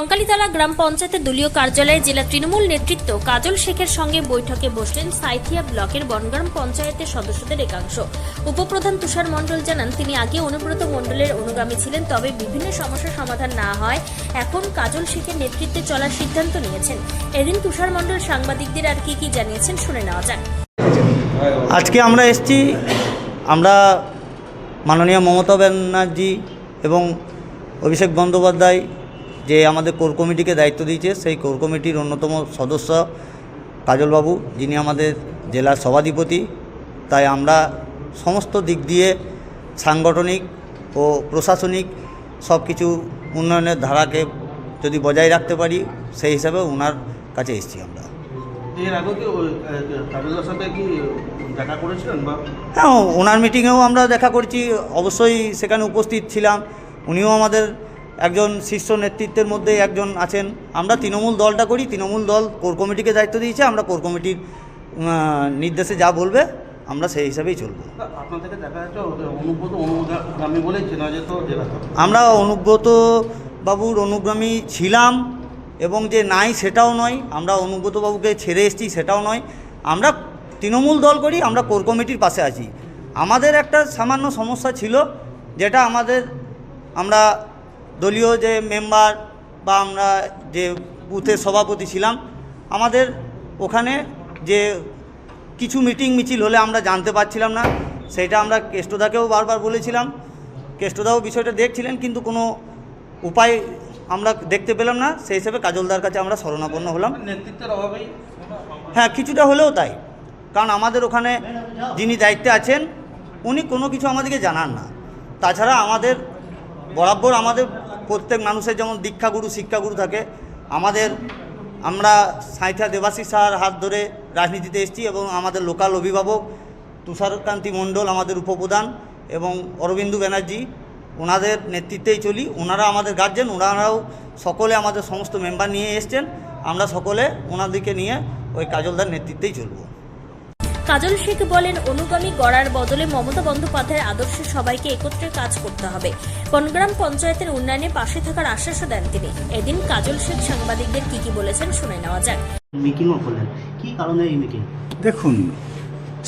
কঙ্কালীতলা গ্রাম পঞ্চায়েতের দলীয় কার্যালয়ে জেলা তৃণমূল নেতৃত্ব কাজল শেখের সঙ্গে বৈঠকে বসলেন সাইথিয়া ব্লকের বনগ্রাম পঞ্চায়েতের সদস্যদের একাংশ। উপপ্রধান তুষার মণ্ডল জানান, তিনি আগে অনুব্রত মণ্ডলের অনুগামী ছিলেন, তবে বিভিন্ন সমস্যার সমাধান না হয় এখন কাজল শেখের নেতৃত্বে চলার সিদ্ধান্ত নিয়েছেন। এদিন তুষার মণ্ডল সাংবাদিকদের আর কি কি জানিয়েছেন শুনে নেওয়া যাক। আজকে আমরা এসেছি, আমরা মাননীয় মমতা ব্যানার্জি এবং অভিষেক বন্দ্যোপাধ্যায় যে আমাদের কোর কমিটিকে দায়িত্ব দিয়েছে সেই কোর কমিটির অন্যতম সদস্য কাজলবাবু যিনি আমাদের জেলার সভাধিপতি। তাই আমরা সমস্ত দিক দিয়ে সাংগঠনিক ও প্রশাসনিক সব কিছু উন্নয়নের ধারাকে যদি বজায় রাখতে পারি সেই হিসাবে ওনার কাছে এসেছি আমরা। হ্যাঁ ওনার মিটিংয়েও আমরা দেখা করছি। অবশ্যই সেখানে উপস্থিত ছিলাম। উনিও আমাদের একজন শীর্ষ নেতৃত্বের মধ্যে একজন আছেন। আমরা তৃণমূল দলটা করি তৃণমূল দল কোর কমিটিকে দায়িত্ব দিয়েছে আমরা কোর কমিটির নির্দেশে যা বলবে আমরা সেই হিসাবেই চলবো। আমরা অনুব্রত বাবুর অনুগ্রামী ছিলাম এবং যে নাই সেটাও নয় আমরা অনুব্রত বাবুকে ছেড়ে এসেছি সেটাও নয়। আমরা তৃণমূল দল করি আমরা কোর কমিটির পাশে আছি। আমাদের একটা সামান্য সমস্যা ছিল যেটা আমাদের আমরা দলীয় যে মেম্বার বা আমরা যে বুথের সভাপতি ছিলাম আমাদের ওখানে যে কিছু মিটিং মিছিল হলে আমরা জানতে পারছিলাম না। সেটা আমরা কেষ্টদাকেও বারবার বলেছিলাম। কেষ্টদাও বিষয়টা দেখছিলেন কিন্তু কোনো উপায় আমরা দেখতে পেলাম না। সেই হিসেবে কাজলদার কাছে আমরা শরণাপন্ন হলাম। নেতৃত্বের অভাবেই হ্যাঁ কিছুটা হলেও তাই। কারণ আমাদের ওখানে যিনি দায়িত্বে আছেন উনি কোনো কিছু আমাদেরকে জানান না। তাছাড়া আমাদের বরাবর আমাদের প্রত্যেক মানুষের যেমন দীক্ষাগুরু, শিক্ষাগুরু থাকে, আমাদের, আমরা সাঁথিয়া দেবাশিস স্যার হাত ধরে রাজনীতিতে এসেছি এবং আমাদের লোকাল অভিভাবক তুষারকান্তি মণ্ডল আমাদের উপপ্রধান এবং অরবিন্দু ব্যানার্জি, ওনাদের নেতৃত্বেই চলি। ওনারা আমাদের গার্জেন ওনারাও সকলে আমাদের সমস্ত মেম্বার নিয়ে এসছেন। আমরা সকলে ওনাদেরকে নিয়ে ওই কাজলদার নেতৃত্বেই চলবো। কাজল শেখ বলেন অনুগামী গড়ার বদলে মমতা বন্দ্যোপাধ্যায়ের আদর্শে সবাইকে একত্রে কাজ করতে হবে। বনগ্রাম পঞ্চায়েতের উন্নয়নে পাশে থাকার আশ্বাসও দেন তিনি। এদিন কাজল শেখ সাংবাদিকদের কি কি বলেছেন শুনে নেওয়া যাক। মিটিংও করলেন কী কারণে এই মিটিং? দেখুন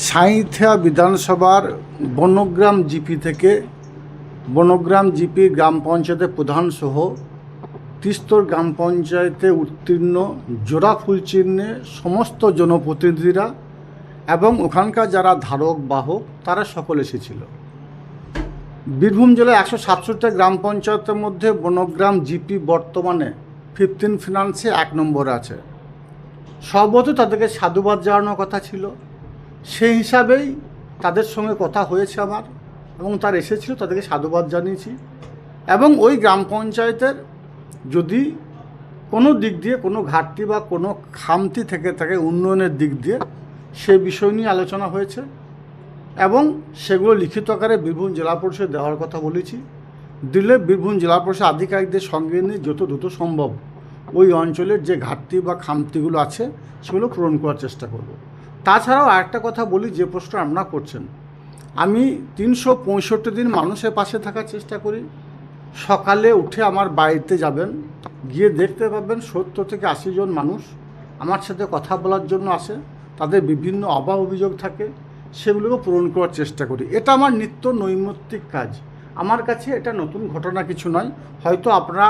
সাঁইথিয়া বিধানসভার বনগ্রাম জিপি থেকে বনগ্রাম জিপি গ্রাম পঞ্চায়েতের প্রধান সহ তিস্তর গ্রাম পঞ্চায়েতে উত্তীর্ণ জোড়া ফুল চিহ্নে সমস্ত জনপ্রতিনিধিরা এবং ওখানকার যারা ধারক, বাহক, তারা সকল এসেছিল। বীরভূম জেলায় একশো সাতষট্টি গ্রাম পঞ্চায়েতের মধ্যে বনগ্রাম জিপি বর্তমানে ফিফটিন ফিনান্সে এক নম্বর আছে। সর্বত তাদেরকে সাধুবাদ জানানোর কথা ছিল। সেই হিসাবেই তাদের সঙ্গে কথা হয়েছে আমার এবং তার এসেছিল, তাদেরকে সাধুবাদ জানিয়েছি। এবং ওই গ্রাম পঞ্চায়েতের যদি কোনো দিক দিয়ে কোনো ঘাটতি বা কোনো খামতি থেকে থাকে, উন্নয়নের দিক দিয়ে সে বিষয় নিয়ে আলোচনা হয়েছে এবং সেগুলো লিখিত আকারে বীরভূম জেলা পরিষদ দেওয়ার কথা বলেছি। দিলে বীরভূম জেলা পরিষদ আধিকারিকদের সঙ্গে নিয়ে যত দ্রুত সম্ভব ওই অঞ্চলের যে ঘাটতি বা খামতিগুলো আছে, সেগুলো পূরণ করার চেষ্টা করব। তাছাড়াও আরেকটা কথা বলি, যে প্রশ্ন আপনারা করছেন। আমি তিনশো পঁয়ষট্টি দিন মানুষের পাশে থাকার চেষ্টা করি। সকালে উঠে আমার বাড়িতে যাবেন, গিয়ে দেখতে পাবেন সত্তর থেকে আশি জন মানুষ আমার সাথে কথা বলার জন্য আসে। তাদের বিভিন্ন অভাব অভিযোগ থাকে সেগুলোকে পূরণ করার চেষ্টা করি। এটা আমার নিত্য নৈমিত্তিক কাজ। আমার কাছে এটা নতুন ঘটনা কিছু নয়। হয়তো আপনারা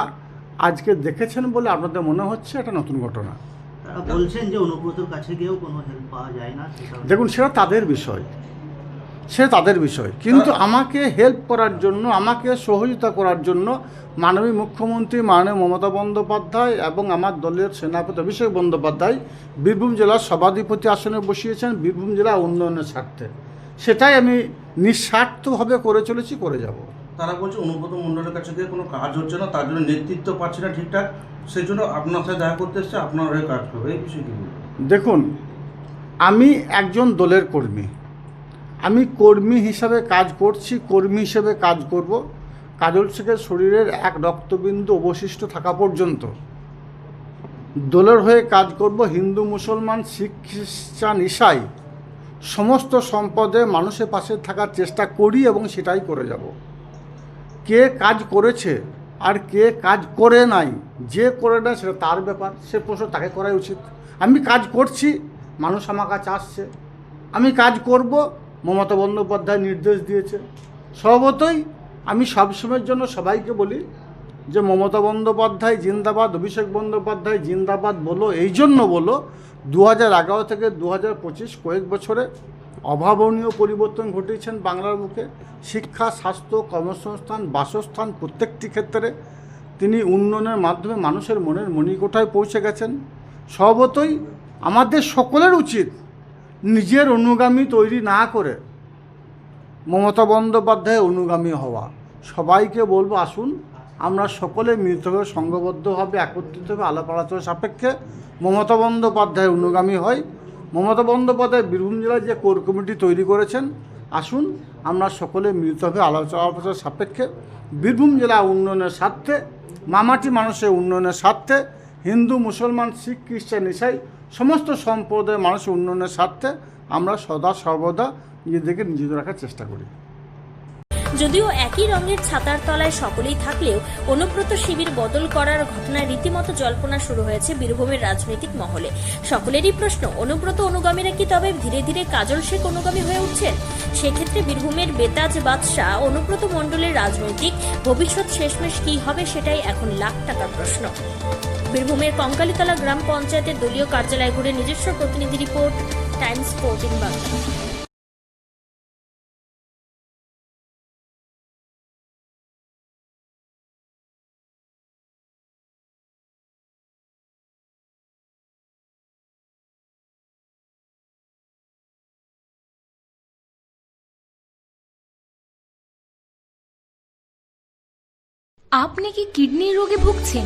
আজকে দেখেছেন বলে আপনাদের মনে হচ্ছে এটা নতুন ঘটনা। বলছেন যে অনুব্রতর কাছে গিয়েও কোনো হেল্প পাওয়া যায় না দেখুন সেটা তাদের বিষয়। সে তাদের বিষয়। কিন্তু আমাকে হেল্প করার জন্য আমাকে সহযোগিতা করার জন্য মাননীয় মুখ্যমন্ত্রী মাননীয় মমতা বন্দ্যোপাধ্যায় এবং আমার দলের সেনাপতি অভিষেক বন্দ্যোপাধ্যায় বীরভূম জেলার সভাধিপতি আসনে বসিয়েছেন বীরভূম জেলা উন্নয়নের স্বার্থে। সেটাই আমি নিঃস্বার্থভাবে করে চলেছি করে যাব। তারা বলছে অনুব্রত মণ্ডলের কাছে গিয়ে কোনো কাজ হচ্ছে না তার জন্য নেতৃত্ব পাচ্ছে না ঠিকঠাক। সেই জন্য আপনার সাথে দেখা করতে এসছে আপনার হয়ে কাজ করবে এই বিষয়ে দেখুন আমি একজন দলের কর্মী। আমি কর্মী হিসাবে কাজ করছি, কর্মী হিসেবে কাজ করব। কাজল শেখের শরীরের এক রক্তবিন্দু অবশিষ্ট থাকা পর্যন্ত। দলের হয়ে কাজ করব হিন্দু, মুসলমান, শিখ, খ্রিস্টান, ইসাই। সমস্ত সম্পদে মানুষের পাশে থাকার চেষ্টা করি এবং সেটাই করে যাব। কে কাজ করেছে আর কে কাজ করে নাই, যে করে না সেটা তার ব্যাপার, সে প্রশ্ন তাকে করাই উচিত। আমি কাজ করছি, মানুষ আমার কাছে আসছে। আমি কাজ করব মমতা বন্দ্যোপাধ্যায় নির্দেশ দিয়েছে। স্বভাবতই আমি সবসময়ের জন্য সবাইকে বলি যে, মমতা বন্দ্যোপাধ্যায় জিন্দাবাদ, অভিষেক বন্দ্যোপাধ্যায় জিন্দাবাদ বলো, এই জন্য বলো দু হাজার এগারো থেকে দু হাজার পঁচিশ কয়েক বছরে অভাবনীয় পরিবর্তন ঘটিয়েছেন বাংলার বুকে শিক্ষা, স্বাস্থ্য, কর্মসংস্থান, বাসস্থান প্রত্যেকটি ক্ষেত্রে তিনি উন্নয়নের মাধ্যমে মানুষের মনের মণিকোঠায় পৌঁছে গেছেন। স্বভাবতই আমাদের সকলের উচিত নিজের অনুগামী তৈরি না করে মমতা বন্দ্যোপাধ্যায়ের অনুগামী হওয়া। সবাইকে বলব, আসুন, আমরা সকলে মিলিতভাবে সংঘবদ্ধভাবে, একত্রিতভাবে, আলাপ আলোচনা সাপেক্ষে মমতা বন্দ্যোপাধ্যায়ের অনুগামী হয় মমতা বন্দ্যোপাধ্যায় বীরভূম জেলায় যে কোর কমিটি তৈরি করেছেন, আসুন, আমরা সকলে মিলিতভাবে আলোচনা আলোচনা সাপেক্ষে বীরভূম জেলা উন্নয়নের স্বার্থে, মামাটি মানুষের উন্নয়নের স্বার্থে হিন্দু, মুসলমান, শিখ, খ্রিস্টান ইসাই সমস্ত সম্প্রদায়ের মানুষের উন্নয়নের স্বার্থে আমরা সদা সর্বদা নিজেদেরকে নিয়োজিত রাখার চেষ্টা করি। যদিও একই রঙের ছাতার তলায় সকলেই থাকলেও অনুব্রত শিবির বদল করার ঘটনায় রীতিমতো জল্পনা শুরু হয়েছে বীরভূমের রাজনৈতিক মহলে। সকলেরই প্রশ্ন, অনুব্রত অনুগামীরা কি তবে ধীরে ধীরে কাজল শেখ অনুগামী হয়ে উঠছেন? সেক্ষেত্রে বীরভূমের বেতাজ বাদশাহ, অনুব্রত মণ্ডলের রাজনৈতিক ভবিষ্যৎ শেষমেশ কি হবে সেটাই এখন লাখ টাকার প্রশ্ন। বীরভূমের কঙ্কালীতলা গ্রাম পঞ্চায়েতের দলীয় কার্যালয় ঘুরে নিজস্ব প্রতিনিধি রিপোর্ট, টাইমস ফোরটিন বাংলা। আপনি কি কিডনি রোগে ভুগছেন?